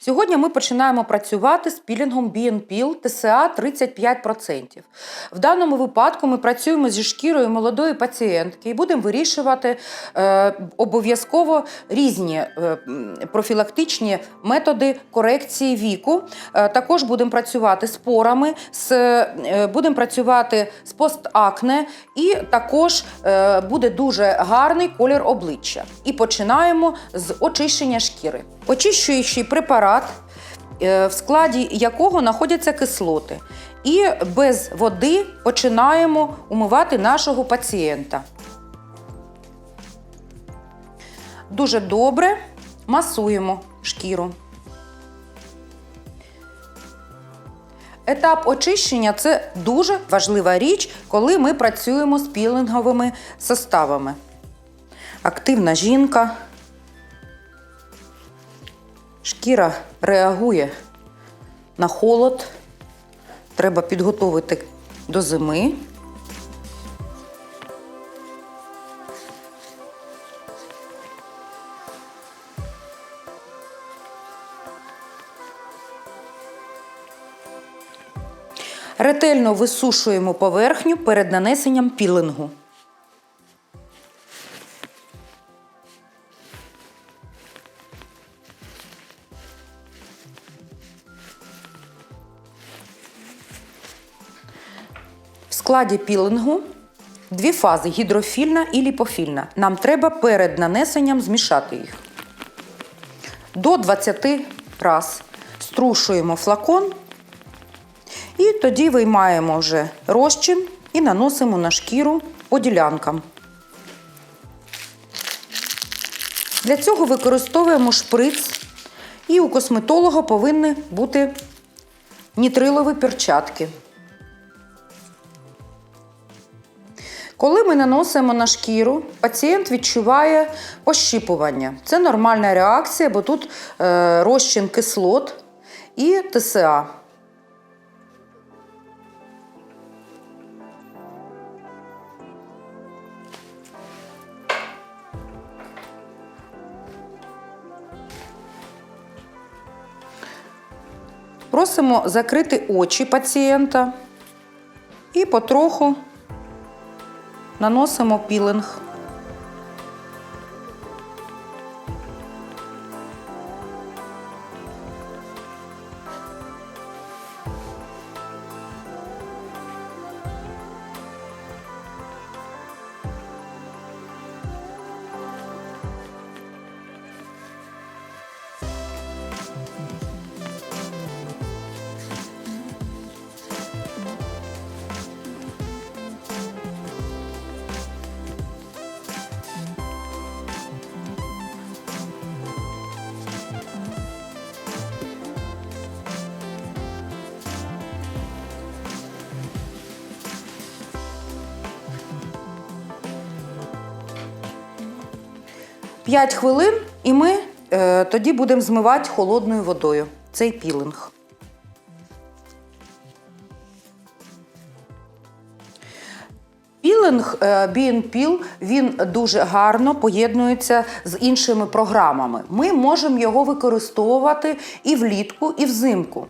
Сьогодні ми починаємо працювати з пілінгом BNPL TSA 35%. В даному випадку ми працюємо зі шкірою молодої пацієнтки і будемо вирішувати е, обов'язково різні е, профілактичні методи корекції віку. Е, також будемо працювати з порами, з, е, будемо працювати з постакне, і також е, буде дуже гарний колір обличчя. І починаємо з очищення шкіри. Очищуючий препарат, е, в складі якого знаходяться кислоти. І без води починаємо умивати нашого пацієнта. Дуже добре масуємо шкіру. Етап очищення це дуже важлива річ, коли ми працюємо з пілінговими составами. Активна жінка. Шкіра реагує на холод. Треба підготовити до зими. Ретельно висушуємо поверхню перед нанесенням пілингу. Складі пілингу дві фази гідрофільна і ліпофільна. Нам треба перед нанесенням змішати їх. До 20 раз струшуємо флакон і тоді виймаємо вже розчин і наносимо на шкіру по ділянкам. Для цього використовуємо шприц, і у косметолога повинні бути нітрилові перчатки. Коли ми наносимо на шкіру, пацієнт відчуває пощіпування. Це нормальна реакція, бо тут е, розчин кислот і ТСА. Просимо закрити очі пацієнта і потроху наносимо пілинг. П'ять хвилин, і ми е, тоді будемо змивати холодною водою цей пілинг. Пілинг BNPL, він дуже гарно поєднується з іншими програмами. Ми можемо його використовувати і влітку, і взимку.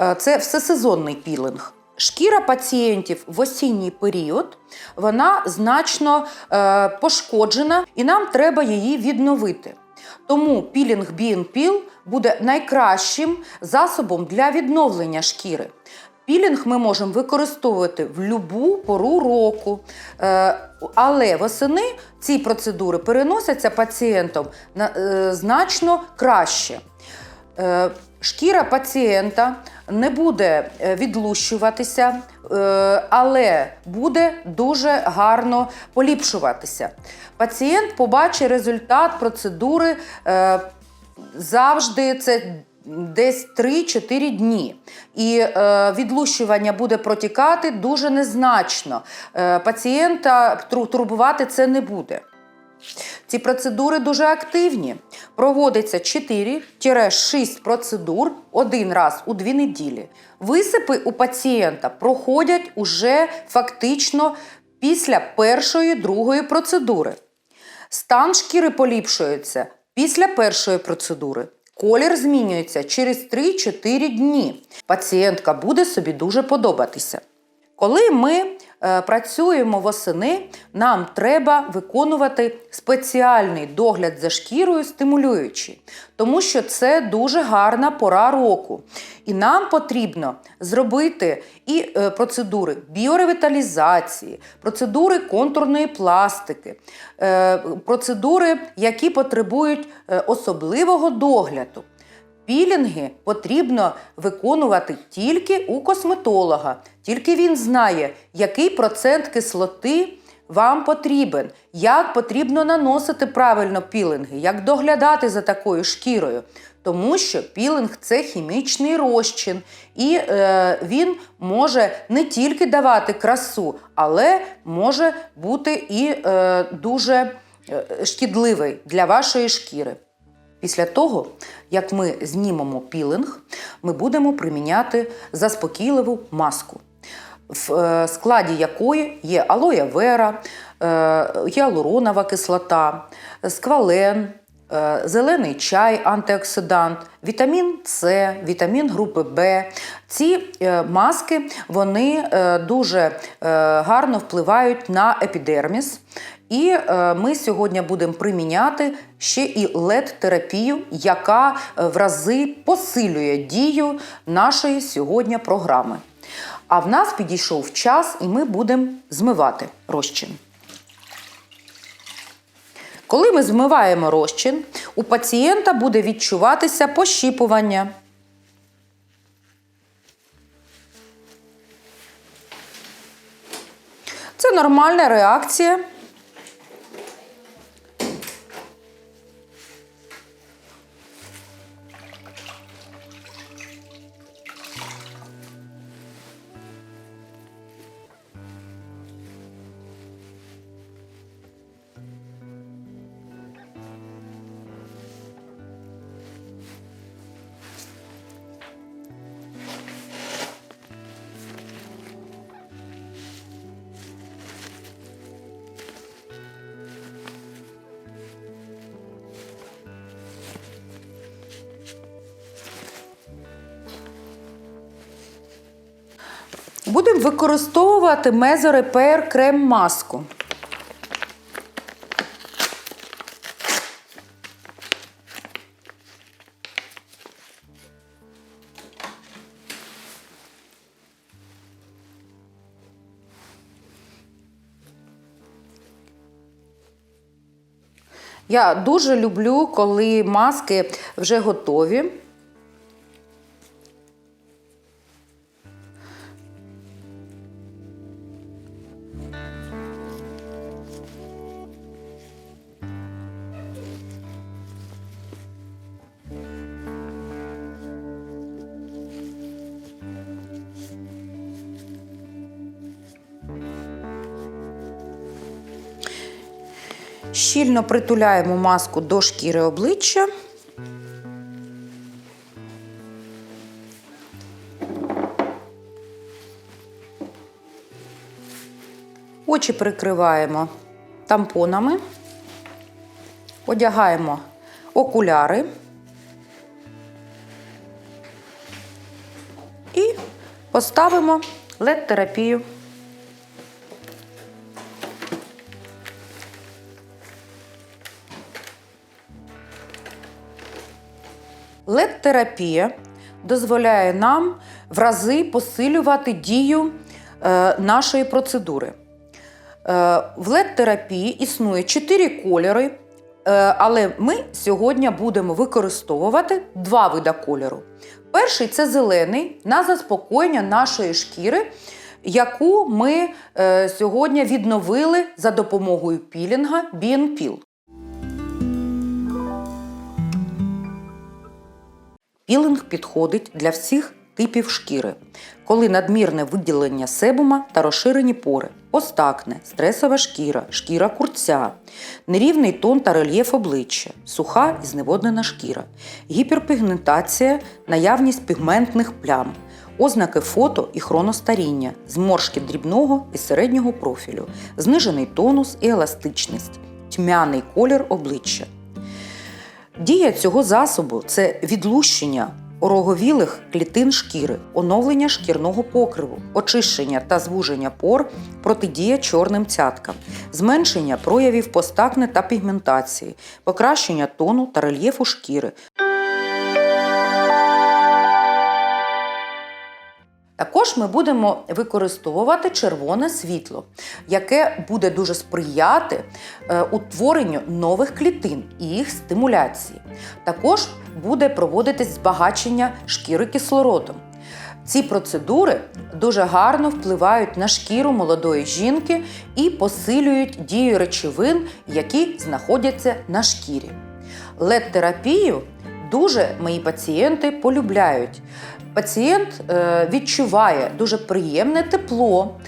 Е, Це всесезонний пілинг. Шкіра пацієнтів в осінній період вона значно е, пошкоджена, і нам треба її відновити. Тому пілінг BNPL буде найкращим засобом для відновлення шкіри. Пілінг ми можемо використовувати в будь-яку пору року, Е, але восени ці процедури переносяться пацієнтом на- е, значно краще. Е, Шкіра пацієнта не буде е, відлущуватися, е, але буде дуже гарно поліпшуватися. Пацієнт побачить результат процедури е, завжди це десь 3-4 дні. І е, відлущування буде протікати дуже незначно. Е, пацієнта турбувати це не буде. Ці процедури дуже активні. Проводиться 4-6 процедур один раз у дві неділі. Висипи у пацієнта проходять уже фактично після першої другої процедури. Стан шкіри поліпшується після першої процедури. Колір змінюється через 3-4 дні. Пацієнтка буде собі дуже подобатися. Коли ми працюємо восени, нам треба виконувати спеціальний догляд за шкірою стимулюючий, тому що це дуже гарна пора року. І нам потрібно зробити і е, процедури біоревіталізації, процедури контурної пластики, е, процедури, які потребують е, особливого догляду. Пілінги потрібно виконувати тільки у косметолога. Тільки він знає, який процент кислоти вам потрібен, як потрібно наносити правильно пілінги, як доглядати за такою шкірою. Тому що пілінг це хімічний розчин, і е, він може не тільки давати красу, але може бути і е, дуже е, шкідливий для вашої шкіри. Після того, як ми знімемо пілинг, ми будемо приміняти заспокійливу маску, в е, складі якої є алоє вера, е, гіалуронова кислота, сквален, е, зелений чай, антиоксидант, вітамін С, вітамін групи В. Ці маски вони дуже гарно впливають на епідерміс. І е, ми сьогодні будемо приміняти ще і LED-терапію, яка е, в рази посилює дію нашої сьогодні програми. А в нас підійшов час, і ми будемо змивати розчин. Коли ми змиваємо розчин, у пацієнта буде відчуватися пощіпування. Це нормальна реакція. Будемо використовувати мезорепер крем-маску. Я дуже люблю, коли маски вже готові. Щільно притуляємо маску до шкіри обличчя. Очі прикриваємо тампонами, одягаємо окуляри і поставимо LED-терапію. LED-терапія дозволяє нам в рази посилювати дію е, нашої процедури. Е, в LED-терапії існує 4 кольори, е, але ми сьогодні будемо використовувати два види кольору. Перший це зелений на заспокоєння нашої шкіри, яку ми сьогодні відновили за допомогою пілінга BNPIL. Пілинг підходить для всіх типів шкіри, коли надмірне виділення себума та розширені пори, остакне, стресова шкіра, шкіра курця, нерівний тон та рельєф обличчя, суха і зневоднена шкіра, гіперпігментація, наявність пігментних плям, ознаки фото і хроностаріння, зморшки дрібного і середнього профілю, знижений тонус і еластичність, тьмяний колір обличчя. Дія цього засобу це відлущення ороговілих клітин шкіри, оновлення шкірного покриву, очищення та звуження пор, протидія чорним цяткам, зменшення проявів постакне та пігментації, покращення тону та рельєфу шкіри. Також ми будемо використовувати червоне світло, яке буде дуже сприяти е, утворенню нових клітин і їх стимуляції. Також буде проводитись збагачення шкіри кислородом. Ці процедури дуже гарно впливають на шкіру молодої жінки і посилюють дію речовин, які знаходяться на шкірі. LED-терапію дуже мої пацієнти полюбляють. Пацієнт е, відчуває дуже приємне тепло,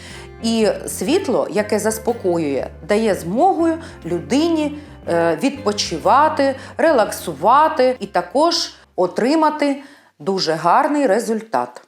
і світло, яке заспокоює, дає змогу людині е, відпочивати, релаксувати і також отримати дуже гарний результат.